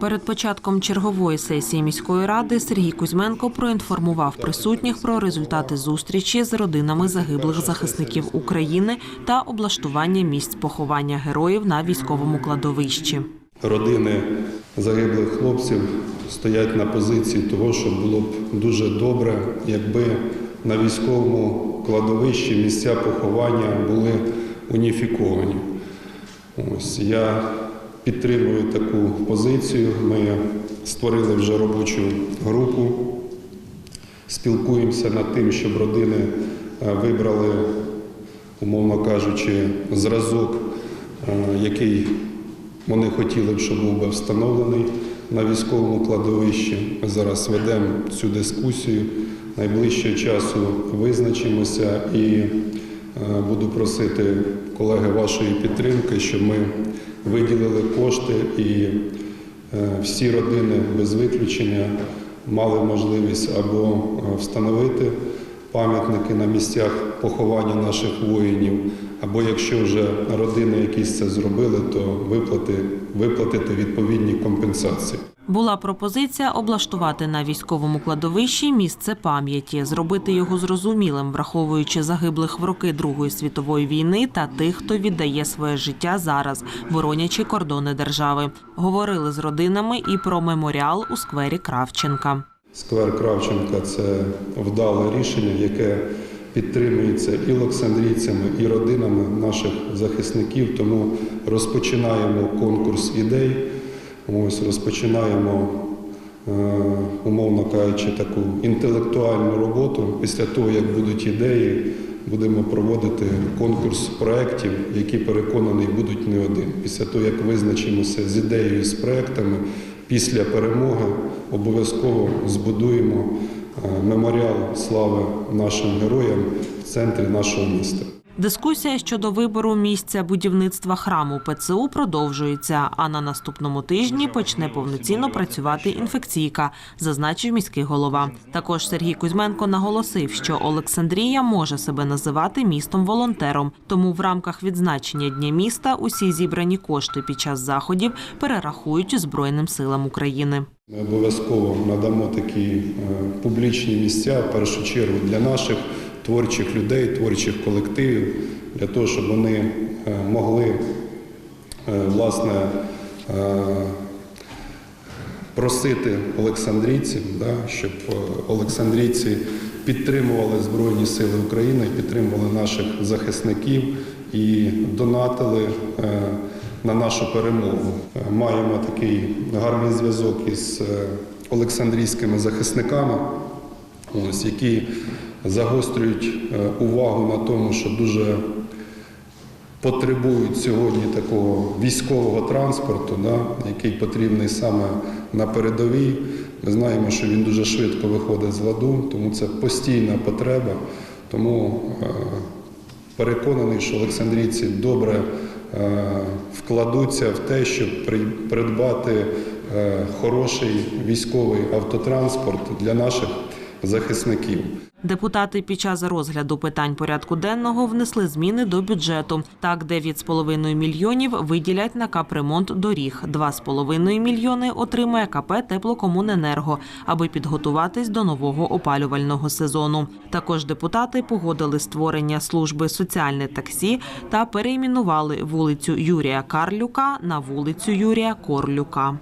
Перед початком чергової сесії міської ради Сергій Кузьменко проінформував присутніх про результати зустрічі з родинами загиблих захисників України та облаштування місць поховання героїв на військовому кладовищі. Родини загиблих хлопців стоять на позиції того, що було б дуже добре, якби на військовому кладовищі місця поховання були уніфіковані. Ось я підтримую таку позицію. Ми створили вже робочу групу, спілкуємося над тим, щоб родини е, вибрали, умовно кажучи, зразок, е, який вони хотіли б, щоб був би встановлений на військовому кладовищі. Ми зараз ведемо цю дискусію. Найближчого часу визначимося і е, буду просити колеги вашої підтримки, щоб ми виділили кошти і е, всі родини без виключення мали можливість або е, встановити пам'ятники на місцях поховання наших воїнів, або якщо вже родини якісь це зробили, то виплати, виплатити відповідні компенсації. Була пропозиція облаштувати на військовому кладовищі місце пам'яті, зробити його зрозумілим, враховуючи загиблих в роки Другої світової війни та тих, хто віддає своє життя зараз, боронячи кордони держави. Говорили з родинами і про меморіал у сквері Кравченка. Сквер Кравченка це вдале рішення, яке підтримується і олександрійцями, і родинами наших захисників. Тому розпочинаємо конкурс ідей. Ось розпочинаємо, е, умовно кажучи, таку інтелектуальну роботу. Після того, як будуть ідеї, будемо проводити конкурс проєктів, які переконаний будуть не один. Після того, як визначимося з ідеєю, і з проєктами, після перемоги обов'язково збудуємо е, меморіал слави нашим героям центрі нашого міста. Дискусія щодо вибору місця будівництва храму ПЦУ продовжується. А на наступному тижні почне повноцінно працювати інфекційка, зазначив міський голова. Також Сергій Кузьменко наголосив, що Олександрія може себе називати містом волонтером. Тому в рамках відзначення дня міста усі зібрані кошти під час заходів перерахують Збройним силам України. Ми обов'язково надамо такі е, публічні місця, в першу чергу для наших творчих людей, творчих колективів, для того, щоб вони е, могли е, власне е, просити олександрійців, да, щоб олександрійці підтримували Збройні Сили України, підтримували наших захисників і донатили на нашу перемогу. Маємо такий гарний зв'язок із олександрійськими захисниками, ось, які загострюють е, увагу на тому, що дуже потребують сьогодні такого військового транспорту, да, який потрібний саме на передовій. Ми знаємо, що він дуже швидко виходить з ладу, тому це постійна потреба. Тому е, переконаний, що олександрійці добре е, вкладуться в те, щоб при- придбати хороший військовий автотранспорт для наших захисників. Депутати під час розгляду питань порядку денного внесли зміни до бюджету. Так, 9,5 мільйонів виділять на капремонт доріг, 2,5 мільйони отримає КП Теплокомуненерго, аби підготуватись до нового опалювального сезону. Також депутати погодили створення служби соціальне таксі та перейменували вулицю Юрія Карлюка на вулицю Юрія Корлюка.